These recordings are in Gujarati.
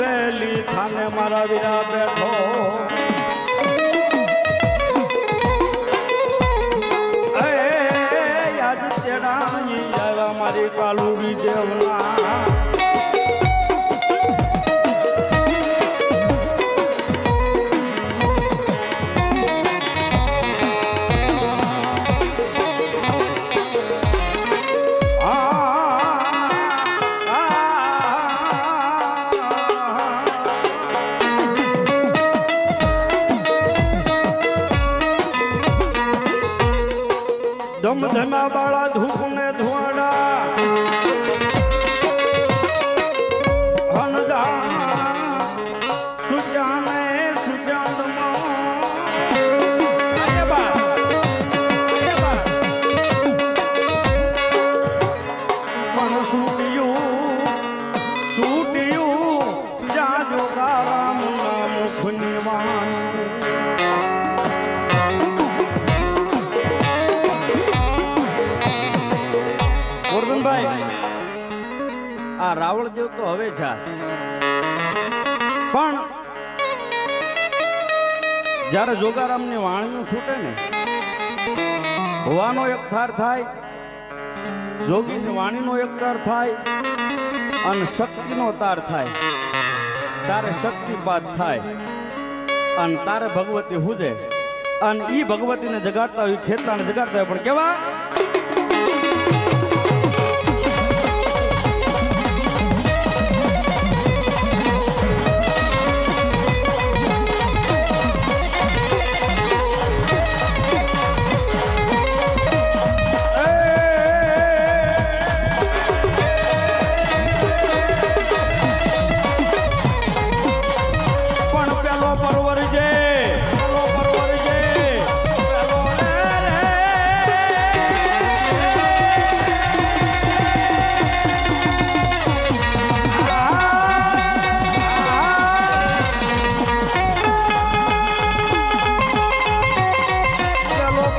બેલી થાને મારા વીરા બેઠો. મારી કાલુરી દેવના ધમધમા બાળા ધૂપ ગોરધનભાઈ આ રાવળ દેવ તો હવે જા. પણ જ્યારે જોગારામની વાણીનું છૂટે ને, હોવાનો એક થાર થાય, જોગીની વાણીનો એક તાર થાય, અને શક્તિનો તાર થાય. તારે શક્તિપાત થાય, અને તારે ભગવતી હુજે. અને ઈ ભગવતીને જગાડતા હોય, ખેતરાને જગાડતા હોય, પણ કેવા?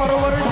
પેલો